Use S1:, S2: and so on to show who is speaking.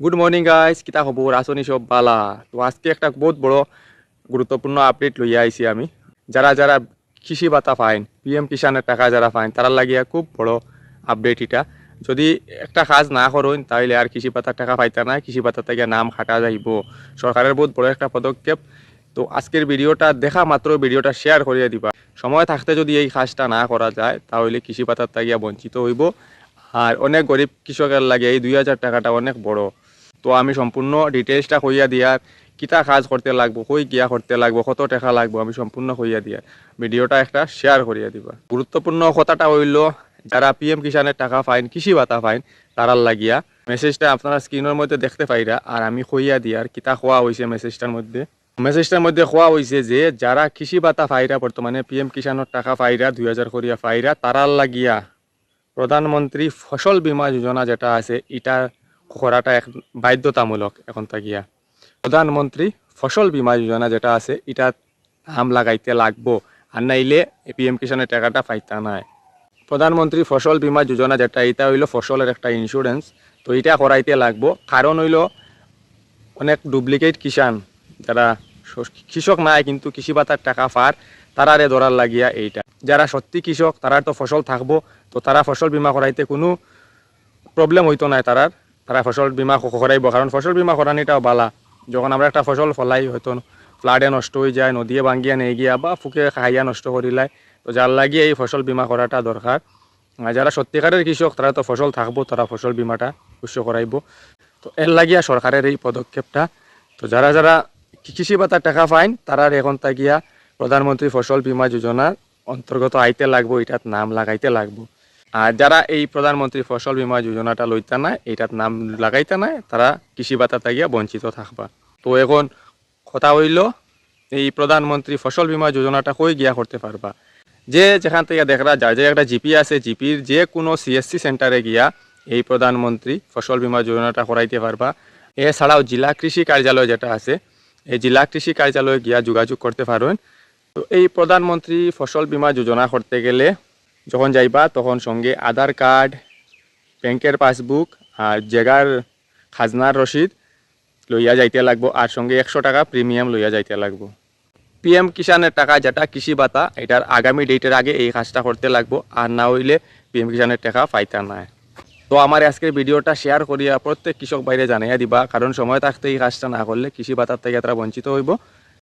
S1: Good morning guys কিতা খবর আসনি সব বালা। তো আজকে একটা বহুত বড় গুরুত্বপূর্ণ আপডেট লইয়া আইছি আমি। যারা যারা কৃষি ভাতা ফাইন পিএম কিষানের টাকা যারা ফাইন তারা লাগিয়া খুব বড় আপডেট এটা। যদি একটা কাজ না করুন তাহলে আর কৃষি পাতার টাকা পাইতা না কৃষি পাতা থেকে নাম খাটা যাইব। সরকারের বহুত বড় একটা পদক্ষেপ। তো আজকের ভিডিওটা দেখা মাত্র ভিডিওটা শেয়ার করিয়ে দিবা। সময় থাকতে যদি এই কাজটা না করা যায়, তাহলে কৃষি পাতার তাগিয়া বঞ্চিত হইব। আর অনেক গরিব কৃষকের লাগে এই দুই হাজার টাকাটা অনেক বড়। তো আমি সম্পূর্ণ ডিটেলসটা কইয়া দিয়ার কিতা কাজ করতে লাগবো, কই গিয়া করতে লাগবো, কত টাকা লাগবো আমি সম্পূর্ণ কইয়া দিয়ার ভিডিওটা একটা শেয়ার করিয়া দিবা। গুরুত্বপূর্ণ কথাটা হইল, যারা পিএম কিষানের টাকা ফাইন, কৃষি ভাতা ফাইন, তারার লাগিয়া মেসেজটা আপনারা স্ক্রিনের মধ্যে দেখতে পাইরা আর আমি কইয়া দিয়ার কিতা খোয়া হয়েছে মেসেজটার মধ্যে। মেসেজটার মধ্যে খোয়া হয়েছে যে, যারা কৃষি ভাতা ফাইরা বর্তমানে পিএম কিষানের টাকা ফাইরা, দুই হাজার করিয়া ফাইরা, তারার লাগিয়া প্রধানমন্ত্রী ফসল বীমা যোজনা যেটা আছে, এটা করাটা এক বাধ্যতামূলক এখন থাকিয়া প্রধানমন্ত্রী ফসল বীমা যোজনা যেটা আছে এটা নাম লাগাইতে লাগবো, আর নাইলে পিএম কিষানের টাকাটা পাইতা নাই। প্রধানমন্ত্রী ফসল বীমা যোজনা যেটা এটা হইল ফসলের একটা ইন্স্যুরেন্স তো এটা করাইতে লাগবো। কারণ হইল অনেক ডুপ্লিকেট কিষান, যারা কৃষক নাই কিন্তু কৃষি ভাতার টাকা পার, তারারে ধরার লাগিয়া এইটা। যারা সত্যি কৃষক, তারার তো ফসল থাকব, তো তারা ফসল বীমা করাইতে কোনো প্রবলেম হইতো নাই তারার। তারা ফসল বীমা করাইব। কারণ ফসল বীমা করানিটাও বালা। যখন আমরা একটা ফসল ফলাই, হয়তো ফ্লাডে নষ্ট হয়ে যায়, নদীয়ে ভাঙ্গিয়া নিয়ে গিয়া বা ফুকে খাইয়া নষ্ট করিলাই তো যার লাগিয়ে এই ফসল বীমা করাটা দরকার যারা সত্যিকারের কৃষক তারা তো ফসল থাকব তারা ফসল বীমাটা উৎস করাইব তো এর লাগিয়া সরকারের এই পদক্ষেপটা। তো যারা যারা কৃষি ভাতার টাকা পাইন তারার এখন তাকিয়া প্রধানমন্ত্রী ফসল বীমা যোজনার অন্তর্গত আইতে লাগবো এটার নাম লাগাইতে লাগবো। আর যারা এই প্রধানমন্ত্রী ফসল বীমা যোজনাটা লইতে নাই, এইটার নাম লাগাইতে নাই, তারা কৃষি ভাতা তাকিয়া বঞ্চিত থাকবা। তো এখন কথা হইল, এই প্রধানমন্ত্রী ফসল বীমা যোজনাটা কই গিয়া করতে পারবা? যে যেখান থেকে দেখরা, যার যে একটা জিপি আছে, জিপির যে কোনো সিএসসি সেন্টারে গিয়া এই প্রধানমন্ত্রী ফসল বীমা যোজনাটা করাইতে পারবা। এছাড়াও জেলা কৃষি কার্যালয় যেটা আছে, এই জেলা কৃষি কার্যালয়ে গিয়া যোগাযোগ করতে পারবেন। তো এই প্রধানমন্ত্রী ফসল বীমা যোজনা করতে গেলে যখন যাইবা, তখন সঙ্গে আধার কার্ড, ব্যাংকের পাসবুক আর জেগার খাজনার রসিদ লইয়া যাইতে লাগবো আর সঙ্গে একশো টাকা প্রিমিয়াম লইয়া যাইতে লাগবো। পিএম কিষানের টাকা যেটা কৃষি ভাতা, এটার আগামী ডেটের আগে এই কাজটা করতে লাগবো আর না হইলে পিএম কিষানের টাকা পাইতা নাই তো আমার আজকের ভিডিওটা শেয়ার করিয়া প্রত্যেক কৃষক বাইরে জানাইয়া দিবা, কারণ সময় থাকতে এই কাজটা না করলে কৃষি ভাতার থেকে তারা বঞ্চিত হইব।